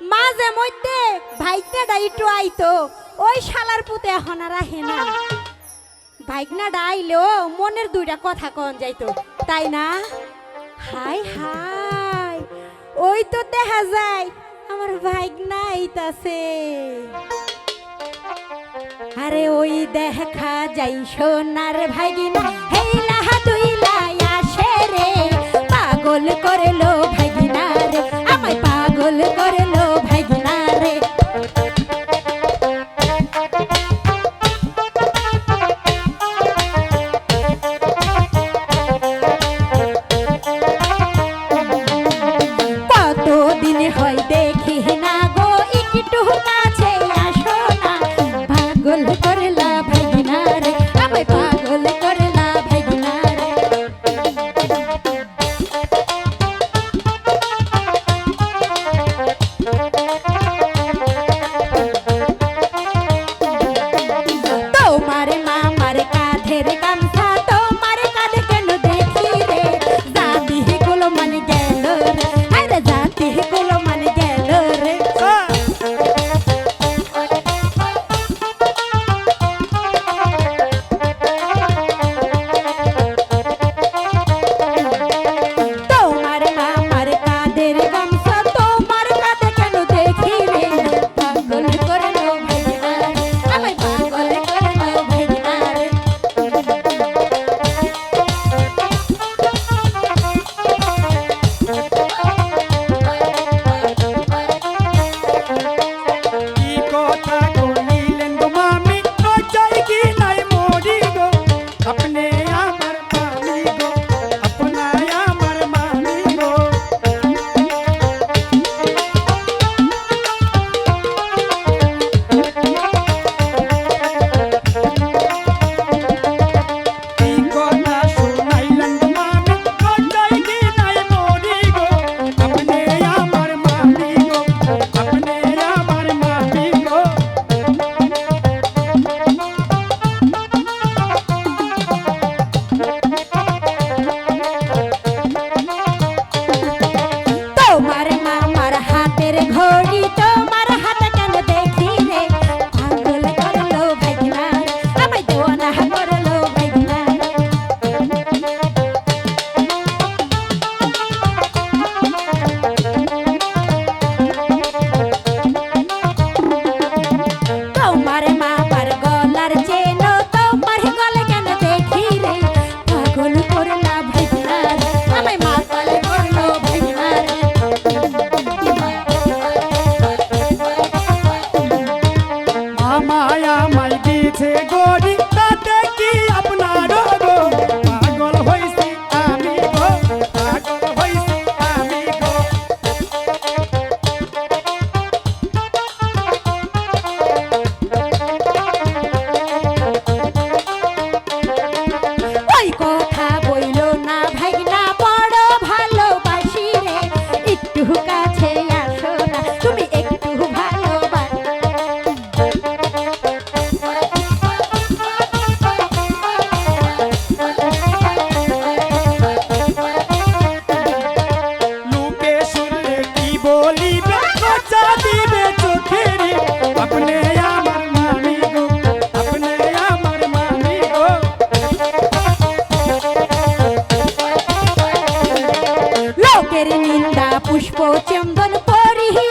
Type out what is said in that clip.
মাঝে মধ্যে ভাইকনাটা একটু আইতো। ওই শালার পুতে এখন আর আহে না। ভাইকনাটা আইলেও মনের দুইটা কথা কন যাইতো। তাই না? হাই হাই। ওই তো দেখা যায় আমার ভাইকনা আইতাছে। আরে ওই দেখা যাই সোনার ভাগিনা হেইলা তুই আসে রে। পাগল করে লো ভাইগিনা রে। আমায় পাগল করে পুষ্প চন্দন পরিহি